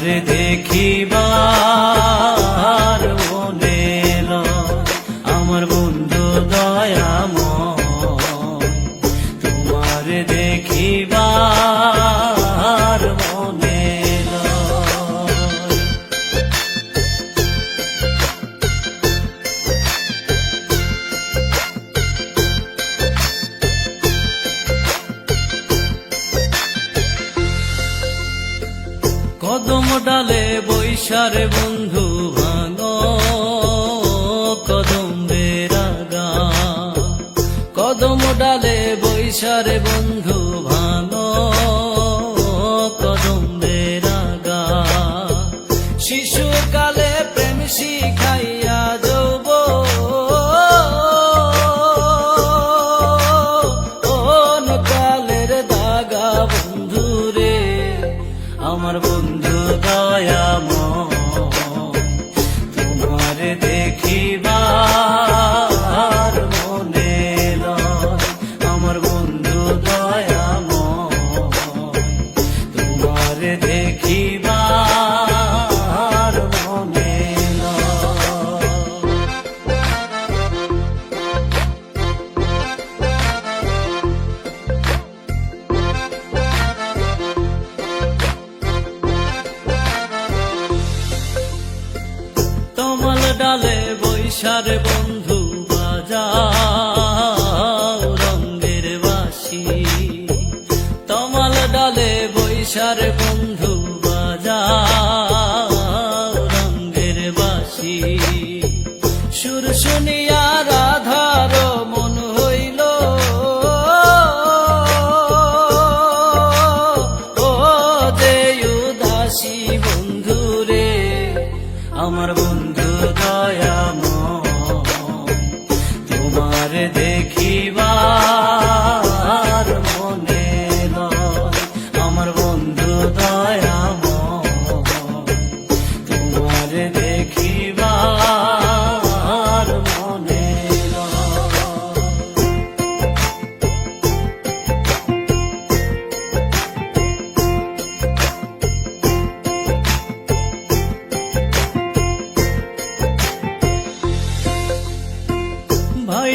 তোমার দেখিবা। ডালে বৈশার বন্ধু ভাঙ কদম বেরাগা কদম ডালে বৈশার বন্ধু ভাঙ তমাল ডালে বৈশার বন্ধু বাজাও রঙ্গের বাসি। তমাল ডালে বৈশার বন্ধু বাজাও রঙ্গের বাসি। সুর শুনিয়া বন্ধু দয়াময়।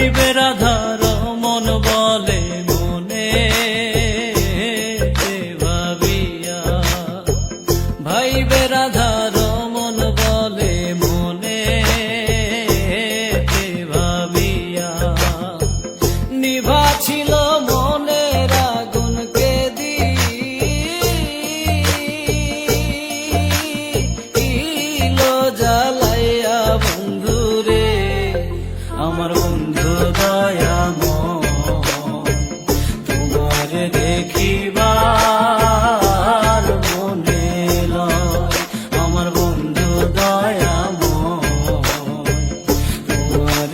liberada. boy.